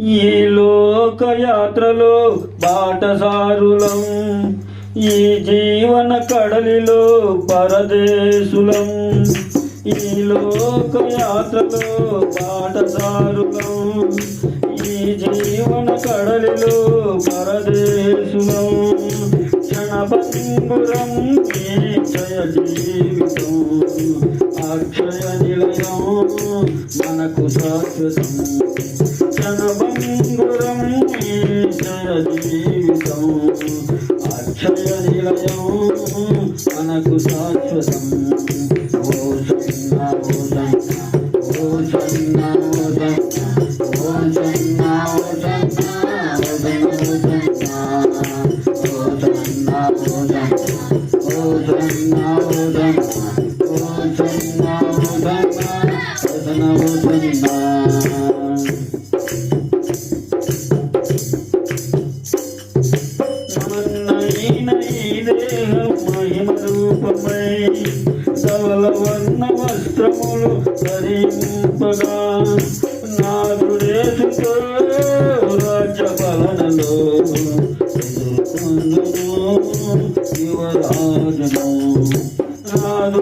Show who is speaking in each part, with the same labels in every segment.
Speaker 1: ఈ లోకయాత్రలో బాటసారులం ఈ జీవన కడలిలో పరదేశులం. ఈ లోకయాత్రలో బాటసారులం ఈ జీవన కడలిలో పరదేశులం. క్షణభంగురం ఈ జీవితం. అక్షయ నిలయం. మనకు శాశ్వతం క్షణభంగురం ఈ జీవితం అక్షయ నిలయం మనకు శాశ్వతం వర్ణ వస్త్రములు ధరింపగా నాదుడేసుతో రాజ్య పాలనలో ఎదుర్కొందును Oh,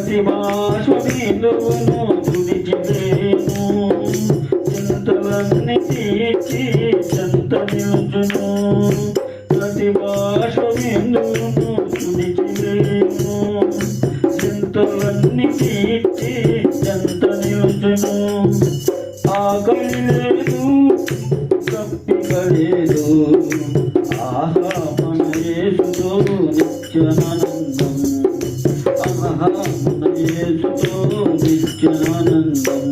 Speaker 1: ప్రతిభాను తుదిచిను ఎంతవన్నీ తీర్చి చెంత నిలుచును ప్రతిభాను తుదిచిను ఎంతవన్నీ తీర్చి ಆ ಕಣ್ಣೆದು ತಪ್ಪಿಗಳೇದು ಆಹಾ ಮನಯೇಸುದು ನಿತ್ಯನಾನಂದಂ ಆಹಾ ಮನಯೇಸುದು ನಿತ್ಯನಾನಂದಂ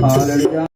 Speaker 1: Hallelujah.